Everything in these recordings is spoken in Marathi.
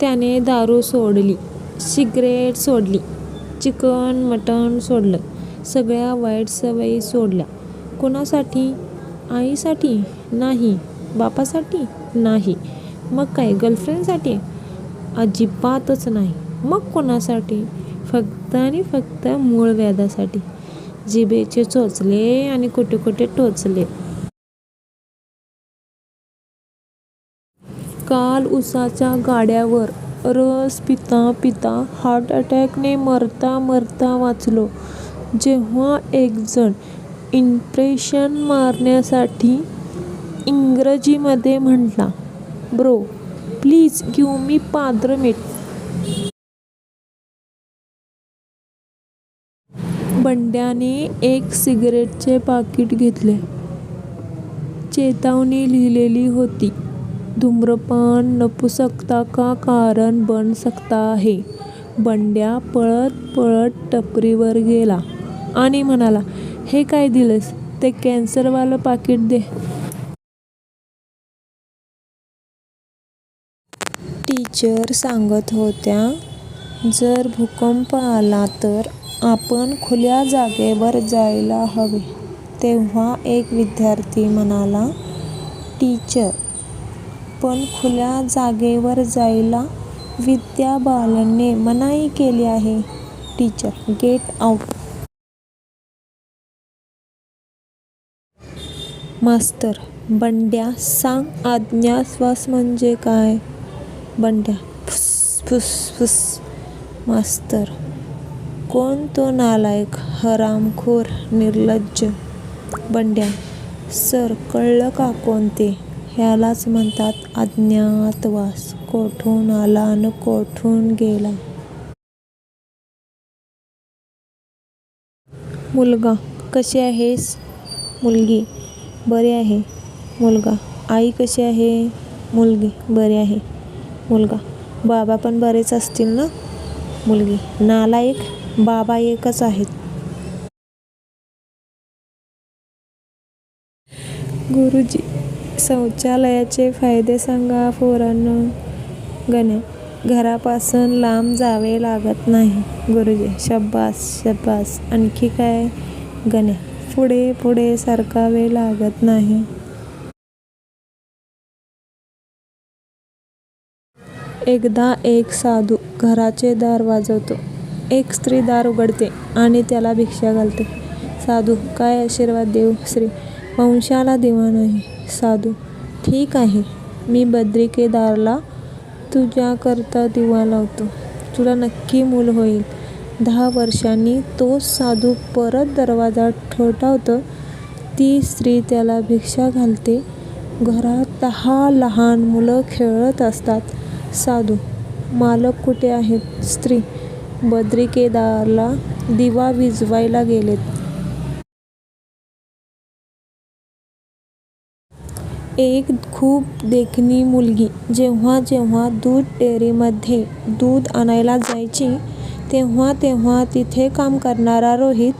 त्याने दारू सोडली सिगरेट सोडली चिकन मटण सोडलं सगळ्या वाईट सवयी सोडल्या. कोणासाठी? आईसाठी नाही बापासाठी नाही. मग काय गर्लफ्रेंडसाठी? अजिबातच नाही. मग कोणासाठी? फक्त आणि फक्त मूळ व्याधासाठी. जिभेचे चोचले आणि कुठे कुठे टोचले. काल उसाच्या गाड्यावर रस पिता पिता हार्ट अटॅकने मरता मरता वाचलो. जेव्हा एकजण इम्प्रेशन मारण्यासाठी इंग्रजीमध्ये म्हटला ब्रो प्लीज गिव मी पांढरं मीठ बंड्याने एक सिगरेटचे पाकिट घेतले. चेतावणी लिहिलेली होती. धूम्रपान नपुसकता का कारण बन सकता आहे? बंड्या पळत पळत टपरीवर गेला आणि म्हणाला हे काय दिलंस? ते कॅन्सरवालं पाकिट दे. टीचर सांगत होत्या जर भूकंप आला तर आपण खुल्या जागेवर जायला हवे. तेव्हा एक विद्यार्थी म्हणाला टीचर पण खुल्या जागेवर जायला विद्या बालनने मनाई केली आहे. टीचर गेट आउट मास्तर बंड्या सांग आज्ञाश्वास म्हणजे काय? बंड्या फुस फुस फुस. मास्तर कोण तो नालायक? हरामखोर निर्लज्ज. बंड्या सर कळलं का कोण ते ह्यालाच म्हणतात अज्ञातवास. कोठून आला न कोठून गेला? मुलगा कशी आहेस? मुलगी बरी आहे. मुलगा आई कशी आहे? मुलगी बरी आहे. मुलगा बाबा पण बरेच असतील ना? मुलगी नालायक बाबा एकच आहेत. गुरुजी शौचालयाचे फायदे सांगा पोरांनो. गणे घरापासून लांब जावे लागत नाही. गुरुजी शब्बास शब्बास आणखी काय? गण्या पुढे पुढे सरकावे लागत नाही. एकदा एक साधू घराचे दार वाजवतो. एक स्त्री दार उघडते आणि त्याला भिक्षा घालते. साधू काय आशीर्वाद देऊ? श्री वंशाला दिवा नाही. साधू. ठीक आहे मी बद्रिकेदारला तुझ्याकरता दिवा लावतो. तुला नक्की मूल होईल. दहा वर्षांनी तोच साधू परत दरवाजा ठोठावतो. ती स्त्री त्याला भिक्षा घालते. घरात दहा लहान मुलं खेळत असतात. साधू मालक कुठे आहेत? स्त्री बद्रिकेदारला दिवा विजवायला गेलेत. एक खूप देखणी मुलगी. जेव्हा जेव्हा दूध डेअरीमध्ये दूध आणायला जायची तेव्हा तेव्हा तिथे काम करणारा रोहित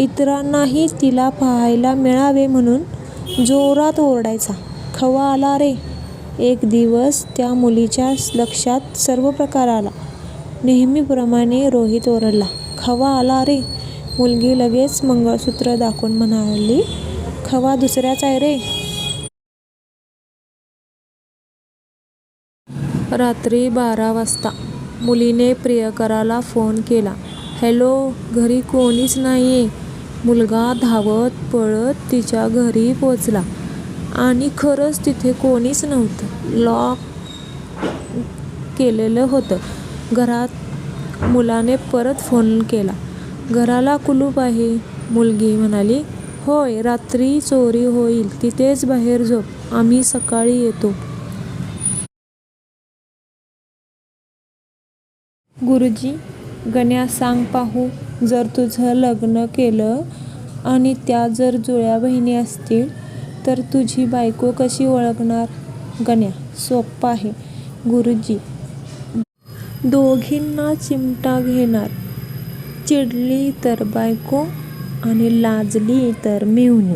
इतरांनाही तिला पाहायला मिळावे म्हणून जोरात ओरडायचा. खवा आला रे. एक दिवस त्या मुलीच्या लक्षात सर्व प्रकार आला. नेहमीप्रमाणे रोहित ओरडला खवा आला रे. मुलगी लगेच मंगळसूत्र दाखवून म्हणाली खवा दुसऱ्याच आहे रे. रात्री बारा वाजता. मुलीने प्रियकराला फोन केला. हॅलो घरी कोणीच नाहीये. मुलगा धावत पळत तिच्या घरी पोचला. आणि खरंच तिथे कोणीच नव्हतं. लॉक केलेलं होतं. घरात मुलाने परत फोन केला. घराला कुलूप आहे मुलगी म्हणाली. होय रात्री चोरी होईल. तिथेच बाहेर झोप. आम्ही सकाळी येतो. गुरुजी गण्या सांग पाहू जर तुझं लग्न केलं आणि त्या जर जुळ्या बहिणी असतील तर तुझी बायको कशी ओळखणार? गण्या सोप्पं आहे. गुरुजी दोघींना चिमटा घेणार. चिडली तर बायको आणि लाजली तर मेहुणी.